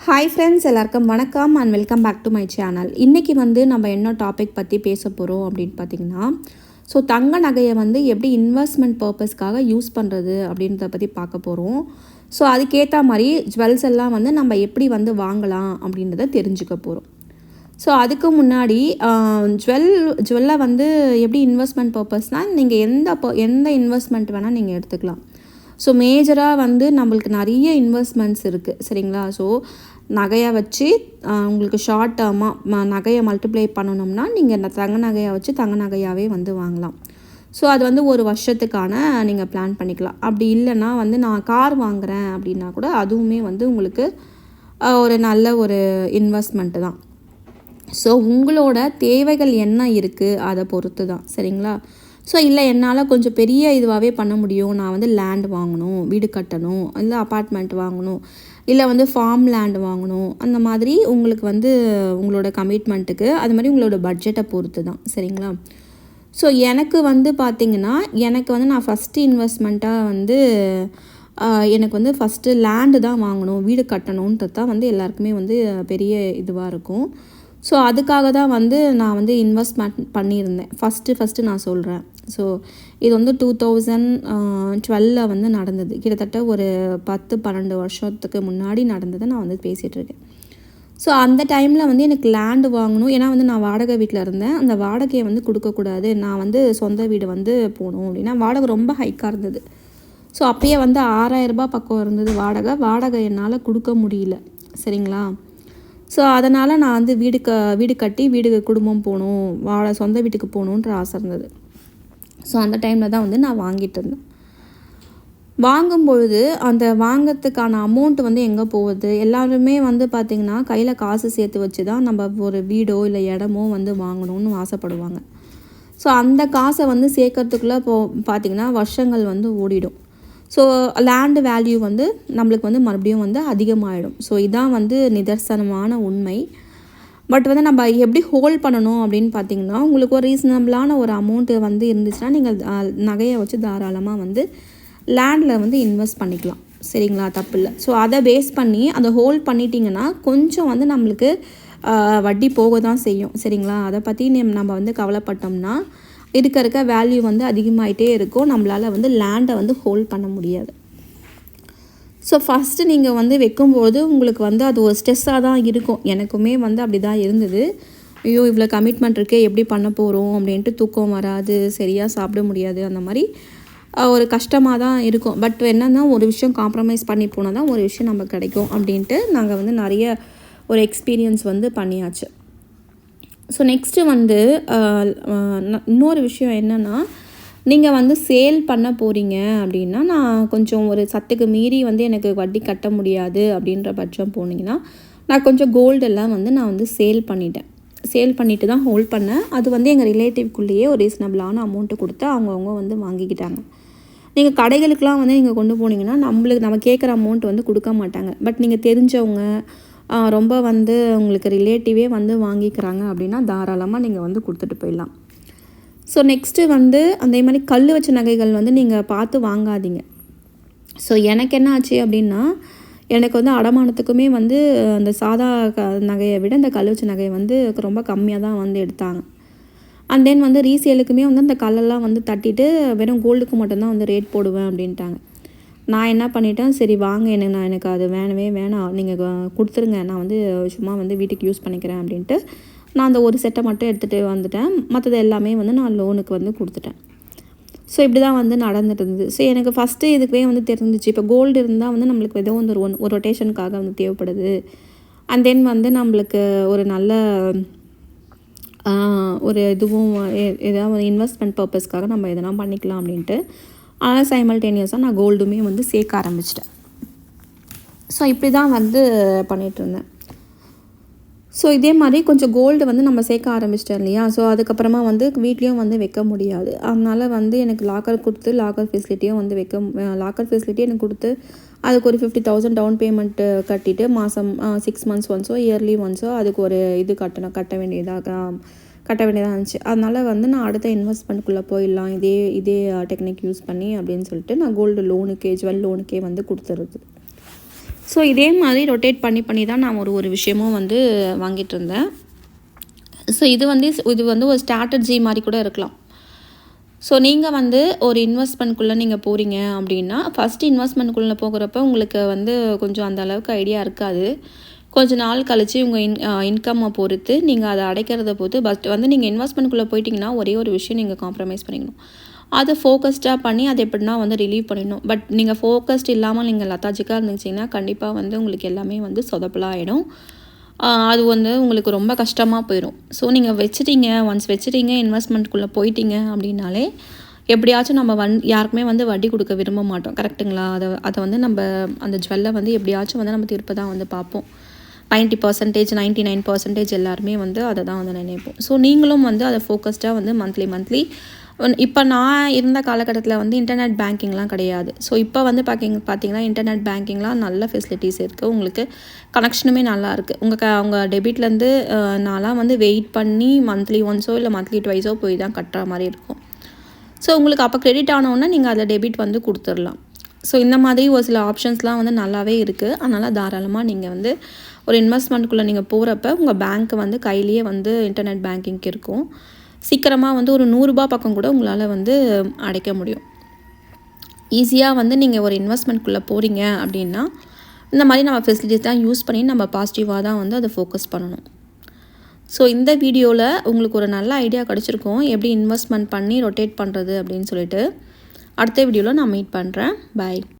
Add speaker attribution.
Speaker 1: Hi friends எல்லாருக்கும் வணக்கம் and welcome back to my channel இன்றைக்கி வந்து நம்ம என்ன டாபிக் பற்றி பேச போகிறோம் அப்படின்னு பார்த்தீங்கன்னா ஸோ தங்க நகையை வந்து எப்படி இன்வெஸ்ட்மெண்ட் பர்பஸ்க்காக யூஸ் பண்ணுறது அப்படின்றத பற்றி பார்க்க போகிறோம் ஸோ அதுக்கேற்ற மாதிரி ஜுவல்ஸ் எல்லாம் வந்து நம்ம எப்படி வந்து வாங்கலாம் அப்படின்றத தெரிஞ்சுக்க போகிறோம் ஸோ அதுக்கு முன்னாடி ஜுவல் ஜுவல்லை வந்து எப்படி இன்வெஸ்ட்மெண்ட் பர்பஸ்னால் நீங்கள் எந்த ப எந்த இன்வெஸ்ட்மெண்ட் வேணால் நீங்கள் எடுத்துக்கலாம். ஸோ மேஜராக வந்து நம்மளுக்கு நிறைய இன்வெஸ்ட்மெண்ட்ஸ் இருக்குது சரிங்களா? ஸோ நகையை வச்சு உங்களுக்கு ஷார்ட் டேர்மாக நகையை மல்டிப்ளை பண்ணணும்னா நீங்கள் தங்க நகையை வச்சு தங்க நகையாகவே வந்து வாங்கலாம். ஸோ அது வந்து ஒரு வருஷத்துக்கான நீங்கள் பிளான் பண்ணிக்கலாம். அப்படி இல்லைன்னா வந்து நான் கார் வாங்குகிறேன் அப்படின்னா கூட அதுவுமே வந்து உங்களுக்கு ஒரு நல்ல ஒரு இன்வெஸ்ட்மெண்ட்டு தான். ஸோ உங்களோட தேவைகள் என்ன இருக்குது அதை பொறுத்து தான் சரிங்களா? ஸோ இல்லை என்னால் கொஞ்சம் பெரிய இதுவாகவே பண்ண முடியும். நான் வந்து லேண்ட் வாங்கணும் வீடு கட்டணும் இல்லை அப்பார்ட்மெண்ட் வாங்கணும் இல்லை வந்து ஃபார்ம் லேண்ட் வாங்கணும். அந்த மாதிரி உங்களுக்கு வந்து உங்களோட கமிட்மெண்ட்டுக்கு அது மாதிரி உங்களோட பட்ஜெட்டை பொறுத்து தான். சரிங்களா? ஸோ எனக்கு வந்து பார்த்திங்கன்னா எனக்கு வந்து நான் ஃபஸ்ட்டு இன்வெஸ்ட்மெண்ட்டாக வந்து எனக்கு வந்து ஃபஸ்ட்டு லேண்டு தான் வாங்கணும் வீடு கட்டணுன்றது தான் வந்து எல்லாருக்குமே வந்து பெரிய இதுவாக இருக்கும். ஸோ அதுக்காக தான் வந்து நான் வந்து இன்வெஸ்ட்மெண்ட் பண்ணியிருந்தேன். ஃபஸ்ட்டு ஃபஸ்ட்டு நான் சொல்கிறேன் ஸோ இது வந்து டூ தௌசண்ட் டுவெல்ல வந்து நடந்தது. கிட்டத்தட்ட ஒரு பத்து பன்னெண்டு வருஷத்துக்கு முன்னாடி நடந்ததை நான் வந்து பேசிகிட்ருக்கேன் ஸோ அந்த டைமில் வந்து எனக்கு லேண்டு வாங்கணும். ஏன்னா வந்து நான் வாடகை வீட்டில் இருந்தேன். அந்த வாடகையை வந்து கொடுக்கக்கூடாது. நான் வந்து சொந்த வீடு வந்து போகணும் அப்படின்னா வாடகை ரொம்ப ஹைக்காக இருந்தது. ஸோ அப்பயே வந்து ஆறாயிரரூபா பக்கம் இருந்தது வாடகை. வாடகை என்னால் கொடுக்க முடியல. சரிங்களா? ஸோ அதனால் நான் வந்து வீடு க வீடு கட்டி வீடு குடும்பம் போகணும் வாழ சொந்த வீட்டுக்கு போகணுன்ற ஆசை இருந்தது. ஸோ அந்த டைமில் தான் வந்து நான் வாங்கிட்டு இருந்தேன். வாங்கும் பொழுது அந்த வாங்கிறதுக்கான அமௌண்ட் வந்து எங்கே போகுது? எல்லாருமே வந்து பார்த்திங்கன்னா கையில் காசு சேர்த்து வச்சு தான் நம்ம ஒரு வீடோ இல்லை இடமோ வந்து வாங்கணும்னு ஆசைப்படுவாங்க. ஸோ அந்த காசை வந்து சேர்க்கறதுக்குள்ளே போ பார்த்திங்கன்னா வருஷங்கள் வந்து ஓடிடும். ஸோ லேண்டு வேல்யூ வந்து நம்மளுக்கு வந்து மறுபடியும் வந்து அதிகமாகிடும் ஸோ இதான் வந்து நிதர்சனமான உண்மை. பட் வந்து நம்ம எப்படி ஹோல்ட் பண்ணணும் அப்படின்னு பார்த்தீங்கன்னா உங்களுக்கு ஒரு ரீசனபிளான ஒரு அமௌண்ட்டு வந்து இருந்துச்சுன்னா நீங்கள் நகையை வச்சு தாராளமாக வந்து லேண்டில் வந்து இன்வெஸ்ட் பண்ணிக்கலாம். சரிங்களா? தப்பு இல்லை. ஸோ அதை பேஸ் பண்ணி அதை ஹோல்ட் பண்ணிட்டீங்கன்னா கொஞ்சம் வந்து நம்மளுக்கு வட்டி போக தான் செய்யும். சரிங்களா? அதை பற்றி நம்ம வந்து கவலைப்பட்டோம்னா இருக்க இருக்க வேல்யூ வந்து அதிகமாகிட்டே இருக்கும். நம்மளால் வந்து லேண்டை வந்து ஹோல்ட் பண்ண முடியாது. ஸோ ஃபஸ்ட்டு நீங்கள் வந்து வைக்கும்போது உங்களுக்கு வந்து அது ஒரு ஸ்ட்ரெஸ்ஸாக தான் இருக்கும். எனக்குமே வந்து அப்படி தான் இருந்தது. ஐயோ இவ்வளோ கமிட்மெண்ட் இருக்கே எப்படி பண்ண போகிறோம் அப்படின்ட்டு தூக்கம் வராது சரியாக சாப்பிட முடியாது அந்த மாதிரி ஒரு கஷ்டமாக தான் இருக்கும். பட் என்னென்னா ஒரு விஷயம் காம்ப்ரமைஸ் பண்ணி போனால் தான் ஒரு விஷயம் நமக்கு கிடைக்கும் அப்படின்ட்டு நாங்கள் வந்து நிறைய ஒரு எக்ஸ்பீரியன்ஸ் வந்து பண்ணியாச்சு. ஸோ நெக்ஸ்ட்டு வந்து uh, uh, இன்னொரு விஷயம் என்னென்னா நீங்கள் வந்து சேல் பண்ண போகிறீங்க அப்படின்னா நான் கொஞ்சம் ஒரு சத்துக்கு மீறி வந்து எனக்கு வட்டி கட்ட முடியாது அப்படின்ற பட்சம் போனீங்கன்னா நான் கொஞ்சம் கோல்டெல்லாம் வந்து நான் வந்து சேல் பண்ணிட்டேன். சேல் பண்ணிட்டு தான் ஹோல்ட் பண்ணேன். அது வந்து எங்கள் ரிலேட்டிவ்க்குள்ளேயே ஒரு ரீசனபிளான அமௌண்ட்டு கொடுத்து அவங்கவுங்க வந்து வாங்கிக்கிட்டாங்க. நீங்கள் கடைகளுக்கெலாம் வந்து நீங்கள் கொண்டு போனீங்கன்னா நம்மளுக்கு நம்ம கேட்குற அமௌண்ட் வந்து கொடுக்க மாட்டாங்க. பட் நீங்கள் தெரிஞ்சவங்க ரொம்ப வந்து உங்களுக்கு ரிலேட்டிவே வந்து வாங்கிக்கிறாங்க அப்படின்னா தாராளமாக நீங்கள் வந்து கொடுத்துட்டு போயிடலாம். ஸோ நெக்ஸ்ட்டு வந்து அதே மாதிரி கல் வச்ச நகைகள் வந்து நீங்கள் பார்த்து வாங்காதீங்க. ஸோ எனக்கு என்ன ஆச்சு அப்படின்னா எனக்கு வந்து அடமானத்துக்குமே வந்து அந்த சாதா க நகையை விட இந்த கல் வச்ச நகையை வந்து ரொம்ப கம்மியாக தான் வந்து எடுத்தாங்க. அண்ட் தென் வந்து ரீசேலுக்குமே வந்து அந்த கல்லெல்லாம் வந்து தட்டிட்டு வெறும் கோல்டுக்கு மட்டும்தான் வந்து ரேட் போடுவேன் அப்படின்ட்டாங்க. நான் என்ன பண்ணிட்டேன்? சரி வாங்க எனக்கு நான் எனக்கு அது வேணவே வேணாம். நீங்கள் கொடுத்துருங்க. நான் வந்து சும்மா வந்து வீட்டுக்கு யூஸ் பண்ணிக்கிறேன் அப்படின்ட்டு நான் அந்த ஒரு செட்டை மட்டும் எடுத்துகிட்டு வந்துட்டேன். மற்றது எல்லாமே வந்து நான் லோனுக்கு வந்து கொடுத்துட்டேன். ஸோ இப்படி தான் வந்து நடந்துட்டு இருந்தது. ஸோ எனக்கு ஃபஸ்ட்டு இதுக்குவே வந்து தெரிஞ்சிச்சு. இப்போ கோல்டு இருந்தால் வந்து நம்மளுக்கு ஏதோ வந்து ஒரு ஒன் ஒரு ரொட்டேஷனுக்காக வந்து தேவைப்படுது. அண்ட் தென் வந்து நம்மளுக்கு ஒரு நல்ல ஒரு இதுவும் எ- ஏதாவது இன்வெஸ்ட்மெண்ட் பர்பஸ்க்காக நம்ம எதனா பண்ணிக்கலாம் அப்படின்ட்டு ஆனால் சைமல்டேனியஸாக நான் கோல்டுமே வந்து சேர்க்க ஆரம்பிச்சிட்டேன். ஸோ இப்படி தான் வந்து பண்ணிகிட்ருந்தேன் ஸோ இதே மாதிரி கொஞ்சம் கோல்டு வந்து நம்ம சேர்க்க ஆரம்பிச்சிட்டோம் இல்லையா? ஸோ அதுக்கப்புறமா வந்து வீட்லேயும் வந்து வைக்க முடியாது. அதனால் வந்து எனக்கு லாக்கர் கொடுத்து லாக்கர் ஃபெசிலிட்டியும் வந்து வைக்க லாக்கர் ஃபெசிலிட்டி எனக்கு கொடுத்து அதுக்கு ஒரு ஃபிஃப்டி தௌசண்ட் டவுன் பேமெண்ட்டு கட்டிட்டு மாதம் சிக்ஸ் மந்த்ஸ் ஒன்ஸோ இயர்லி ஒன்ஸோ அதுக்கு ஒரு இது கட்டணும் கட்ட வேண்டியதாக கட்ட வேண்டியதாக இருந்துச்சு. அதனால் வந்து நான் அடுத்த இன்வெஸ்ட்மெண்ட்டுக்குள்ளே போயிடலாம். இதே இதே டெக்னிக் யூஸ் பண்ணி அப்படின்னு சொல்லிட்டு நான் கோல்டு லோனுக்கே ஜுவல் லோனுக்கே வந்து கொடுத்துருது ஸோ இதே மாதிரி ரொட்டேட் பண்ணி பண்ணி தான் நான் ஒரு ஒரு விஷயமும் வந்து வாங்கிட்டு இருந்தேன். ஸோ இது வந்து இது வந்து ஒரு ஸ்ட்ராட்டஜி மாதிரி கூட இருக்கலாம். ஸோ நீங்கள் வந்து ஒரு இன்வெஸ்ட்மெண்ட்குள்ளே நீங்கள் போகிறீங்க அப்படின்னா ஃபஸ்ட்டு இன்வெஸ்ட்மெண்ட்குள்ளே போகிறப்ப உங்களுக்கு வந்து கொஞ்சம் அந்த அளவுக்கு ஐடியா இருக்காது. கொஞ்ச நாள் கழித்து உங்கள் இன் இன்கம்மை பொறுத்து நீங்கள் அதை அடைக்கிறத பொறுத்து பட் வந்து நீங்கள் இன்வெஸ்ட்மெண்ட்குள்ளே போயிட்டீங்கன்னா ஒரே ஒரு விஷயம் நீங்கள் காம்ப்ரமைஸ் பண்ணிக்கணும். அதை ஃபோக்கஸ்டாக பண்ணி அதை எப்படின்னா வந்து ரிலீவ் பண்ணிடணும். பட் நீங்கள் ஃபோக்கஸ்ட் இல்லாமல் நீங்கள் லத்தாஜிக்காக இருந்துச்சிங்கன்னா கண்டிப்பாக வந்து உங்களுக்கு எல்லாமே வந்து சொதப்பலாகிடும் அது வந்து உங்களுக்கு ரொம்ப கஷ்டமாக போயிடும் ஸோ நீங்கள் வச்சுட்டீங்க. ஒன்ஸ் வச்சுட்டீங்க இன்வெஸ்ட்மெண்ட்குள்ளே போயிட்டீங்க அப்படின்னாலே எப்படியாச்சும் நம்ம வன் யாருக்குமே வந்து வட்டி கொடுக்க விரும்ப மாட்டோம். கரெக்டுங்களா அதை அதை வந்து நம்ம அந்த ஜுவல்லை வந்து எப்படியாச்சும் வந்து நம்ம திருப்ப தான் வந்து பார்ப்போம். Ninety percentage ninety nine percentage எல்லாருமே வந்து அதை தான் வந்து நினைப்போம். ஸோ நீங்களும் வந்து அதை ஃபோக்கஸ்டாக வந்து மந்த்லி மந்த்லி இப்போ நான் இருந்த காலகட்டத்தில் வந்து இன்டர்நெட் பேங்கிங்லாம் கிடையாது. ஸோ இப்போ வந்து பார்க்கிங் பார்த்தீங்கன்னா இன்டர்நெட் பேங்கிங்லாம் நல்ல ஃபெசிலிட்டிஸ் இருக்குது உங்களுக்கு கனெக்ஷனுமே நல்லா இருக்குது உங்கள் க உங்கள் டெபிட்லேருந்து நான்லாம் வந்து வெயிட் பண்ணி மந்த்லி ஒன்ஸோ இல்லை மந்த்லி ட்வைஸோ போய் தான் கட்டுற மாதிரி இருக்கும். ஸோ உங்களுக்கு அப்போ கிரெடிட் ஆனவுடனே நீங்கள் அதில் டெபிட் வந்து கொடுத்துடலாம். ஸோ இந்த மாதிரி ஒரு சில ஆப்ஷன்ஸ்லாம் வந்து நல்லாவே இருக்குது அதனால் தாராளமாக நீங்கள் வந்து ஒரு இன்வெஸ்ட்மெண்ட்டுக்குள்ளே நீங்கள் போகிறப்ப உங்கள் பேங்க்கு வந்து கையிலேயே வந்து இன்டர்நெட் பேங்கிங்க்கு இருக்கும். சீக்கிரமாக வந்து ஒரு நூறுரூபா பக்கம் கூட உங்களால் வந்து அடைக்க முடியும். ஈஸியாக வந்து நீங்கள் ஒரு இன்வெஸ்ட்மெண்ட்குள்ளே போகிறீங்க அப்படின்னா இந்த மாதிரி நம்ம ஃபெசிலிட்டிஸ் தான் யூஸ் பண்ணி நம்ம பாசிட்டிவாக தான் வந்து அதை ஃபோக்கஸ் பண்ணணும். ஸோ இந்த வீடியோவில் உங்களுக்கு ஒரு நல்ல ஐடியா கிடச்சிருக்கும். எப்படி இன்வெஸ்ட்மெண்ட் பண்ணி ரொட்டேட் பண்ணுறது அப்படின்னு சொல்லிட்டு. அடுத்த வீடியோவில் நான் மீட் பண்ணுறேன் பாய்